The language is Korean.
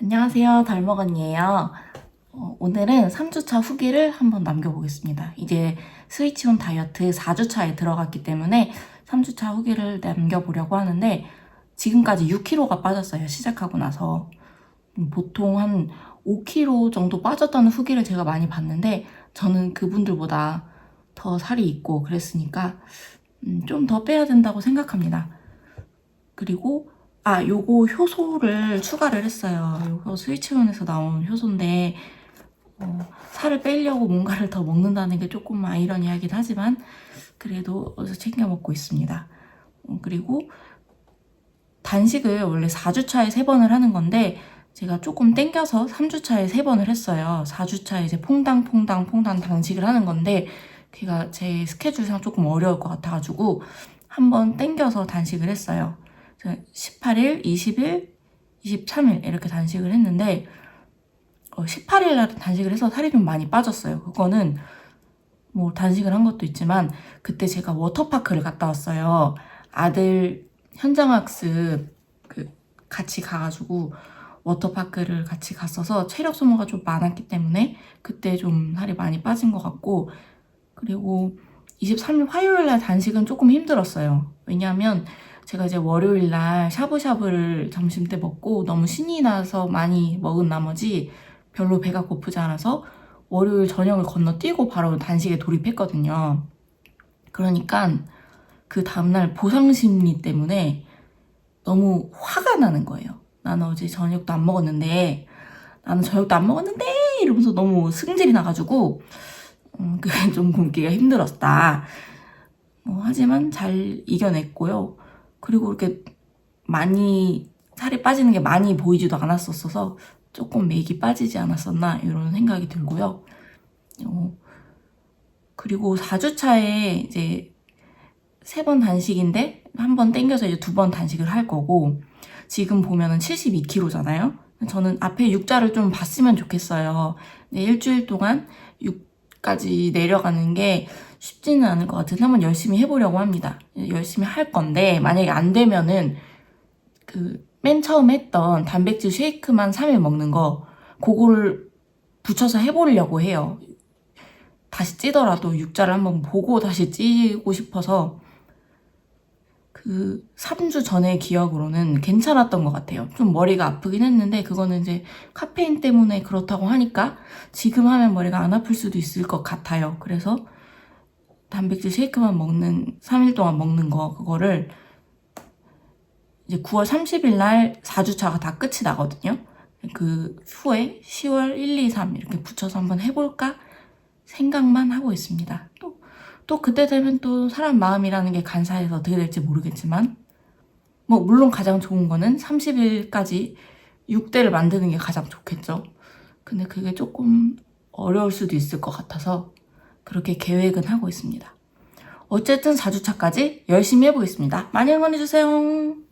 안녕하세요. 달먹언니예요. 어, 오늘은 3주차 후기를 한번 남겨보겠습니다. 이제 스위치온 다이어트 4주차에 들어갔기 때문에 3주차 후기를 남겨보려고 하는데 지금까지 6kg가 빠졌어요. 시작하고 나서. 음, 보통 한 5kg 정도 빠졌다는 후기를 제가 많이 봤는데 저는 그분들보다 더 살이 있고 그랬으니까 음, 좀더 빼야 된다고 생각합니다. 그리고 아, 요거 효소를 추가를 했어요. 요거 스위치온에서 나온 효소인데, 어, 살을 빼려고 뭔가를 더 먹는다는 게 조금 아이러니하긴 하지만, 그래도 챙겨 먹고 있습니다. 어, 그리고 단식을 원래 4주차에 3번을 하는 건데, 제가 조금 땡겨서 3주차에 3번을 했어요. 4주차에 이제 퐁당, 퐁당, 퐁당 단식을 하는 건데, 걔가 제 스케줄상 조금 어려울 것 같아가지고, 한번 땡겨서 단식을 했어요. 18일, 20일, 23일 이렇게 단식을 했는데 어, 18일 날 단식을 해서 살이 좀 많이 빠졌어요. 그거는 뭐 단식을 한 것도 있지만 그때 제가 워터파크를 갔다 왔어요. 아들 현장학습 그 같이 가가지고 워터파크를 같이 갔어서 체력 소모가 좀 많았기 때문에 그때 좀 살이 많이 빠진 것 같고 그리고 23일 화요일 날 단식은 조금 힘들었어요. 왜냐하면 제가 이제 월요일 날 샤브샤브를 점심 때 먹고 너무 신이 나서 많이 먹은 나머지 별로 배가 고프지 않아서 월요일 저녁을 건너뛰고 바로 단식에 돌입했거든요. 그러니까 그 다음날 보상 심리 때문에 너무 화가 나는 거예요. 나는 어제 저녁도 안 먹었는데, 나는 저녁도 안 먹었는데! 이러면서 너무 승질이 나가지고, 음, 그게 좀 굶기가 힘들었다. 어, 하지만 잘 이겨냈고요. 그리고 이렇게 많이 살이 빠지는 게 많이 보이지도 않았었어서 조금 맥이 빠지지 않았었나 이런 생각이 들고요. 어, 그리고 4주차에 이제 세 번 단식인데 한 번 땡겨서 이제 두 번 단식을 할 거고 지금 보면은 72kg잖아요. 저는 앞에 6자를 좀 봤으면 좋겠어요. 네, 일주일 동안 6까지 내려가는 게 쉽지는 않을 것 같아서 한번 열심히 해보려고 합니다. 열심히 할 건데 만약에 안 되면은 그 맨 처음 했던 단백질 쉐이크만 3일 먹는 거 그거를 붙여서 해보려고 해요. 다시 찌더라도 육자를 한번 보고 다시 찌고 싶어서 그 3주 전의 기억으로는 괜찮았던 것 같아요. 좀 머리가 아프긴 했는데 그거는 이제 카페인 때문에 그렇다고 하니까 지금 하면 머리가 안 아플 수도 있을 것 같아요. 그래서 단백질 쉐이크만 먹는 3일 동안 먹는 거 그거를 이제 9월 30일 날 4주차가 다 끝이 나거든요. 그 후에 10월 1, 2, 3 이렇게 붙여서 한번 해볼까 생각만 하고 있습니다. 또, 또 그때 되면 또 사람 마음이라는 게 간사해서 어떻게 될지 모르겠지만 뭐 물론 가장 좋은 거는 30일까지 6대를 만드는 게 가장 좋겠죠. 근데 그게 조금 어려울 수도 있을 것 같아서 그렇게 계획은 하고 있습니다. 어쨌든 4주차까지 열심히 해보겠습니다. 많이 응원해주세요.